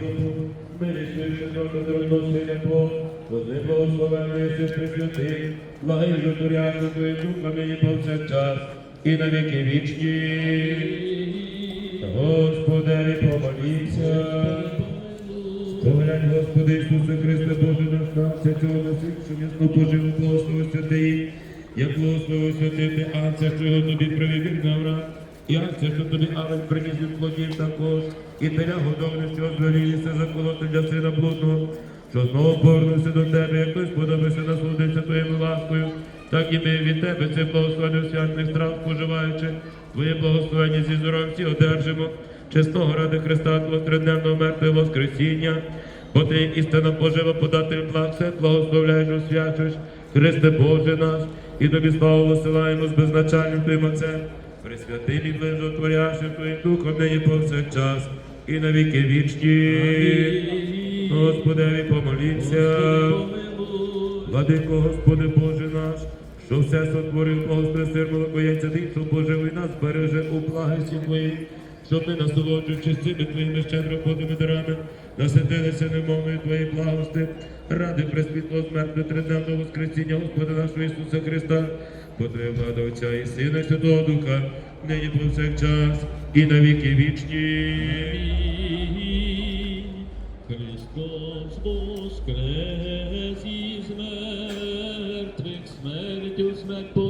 роду підкопу, вирішивши до дорогосилля Бог, Вози благословенної сестри святих, благи житуряну твої духами і повсякчас, і на віки вічні. Господи, помоліться. Поглянь, Господи Ісусе Христе, Боже наш нам, вся цього насильшу м'ясну поживу, благослови святий, як благослови святий ти Анця, що його тобі привів від Навра, Анця, що тобі Авель приніс від плодів також, і теля годовне, що звелілися заколоти для сина блудного, що знову повернувся до тебе, як хтось подобається насолодитися твоєю ласкою, так і ми від тебе це благословення святних страв споживаючи, твоє благословення зі здоров'ям одержимо, чесного ради Христа, Твого триденного мертвого Воскресіння, бо ти істинно пожива податель благ, все благословляєш, освячуєш, Христе Боже наш, і тобі славу висилаємо з безначальним Твоїм Отцем, присвятим і ближотворящим Твоїм Духом нині повсякчас, і на віки вічні. Господеві помоліться. Владико, Господи Боже наш, що все сотворив, Господи, сир молокоєнця, ти, Боже, поживи нас береже у благості Твоїй, щоб ми, насолоджуючись цими Твоїми щедро подими дарами, наситилися немовою Твоєї благости, ради пресвітлого смерти триденного Воскресіння Господа нашого Ісуса Христа, по Твоє влада Отця і Сина Святого Духа, нині повсякчас і на віки вічні. Христос воскрес із мертвих, смертю смерть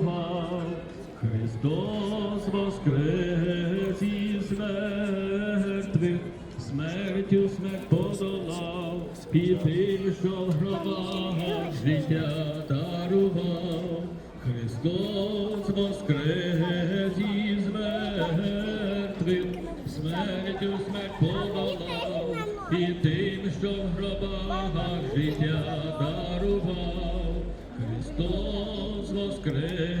Христос воскрес із мертвих, смертю смерть подолав, і тим, що в гробах життя дарував. Христос воскрес із мертвих, смертю смерть подолав, і тим, що в гробах життя дарував. Христос воскрес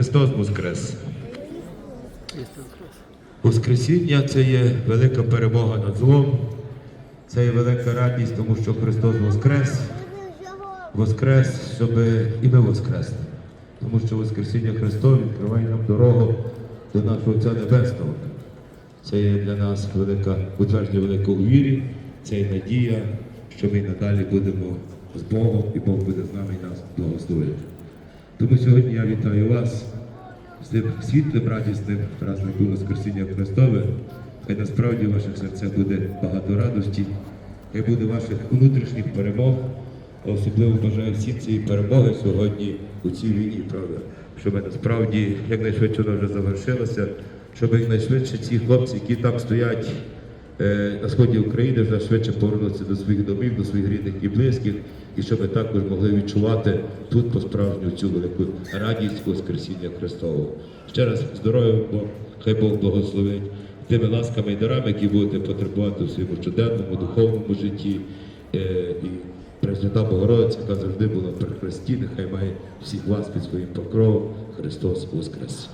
Христос Воскрес! Воскресіння це є велика перемога над злом, це є велика радість, тому що Христос Воскрес, Воскрес, щоб і ми воскресли. Тому що Воскресіння Христове відкриває нам дорогу до нашого Отця Небесного. Це є для нас велика утвердження великого у вірі, це є надія, що ми надалі будемо з Богом, і Бог буде з нами і нас благословити. Тому сьогодні я вітаю вас з тим світлим, радісним праздником Воскресіння Христове. Хай насправді в ваших серцях буде багато радості, хай буде ваших внутрішніх перемог. Особливо бажаю всім цієї перемоги сьогодні у цій війні, правда, щоб насправді якнайшвидше вона вже завершилася, щоб якнайшвидше ці хлопці, які там стоять на сході України, вже швидше повернутися до своїх домів, до своїх рідних і близьких, і щоб ми також могли відчувати тут по-справжню цю велику радість Воскресіння Христового. Ще раз здоров'я, Бог, хай Бог благословить тими ласками і дарами, які будете потребувати в своєму щоденному, духовному житті. Е, і Пресвята Богородиця, яка завжди була при Христі, нехай має всіх вас під своїм покровом. Христос Воскрес!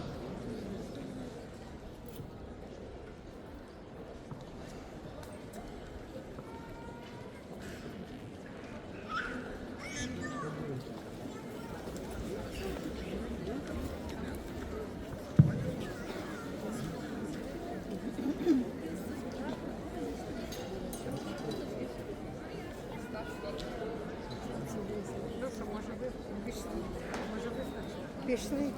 Пішли.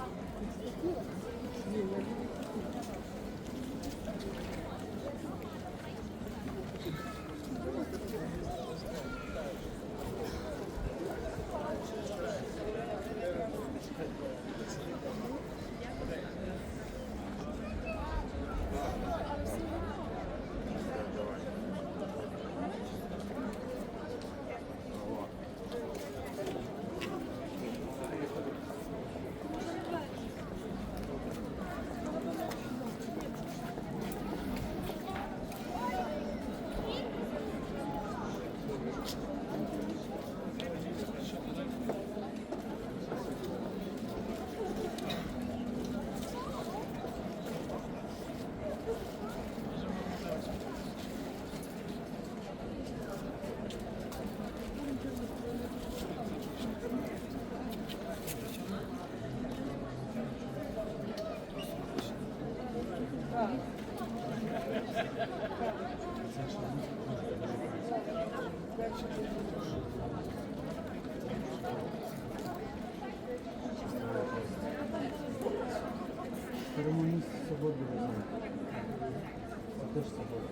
второму місці свободу везли. Це теж свобода.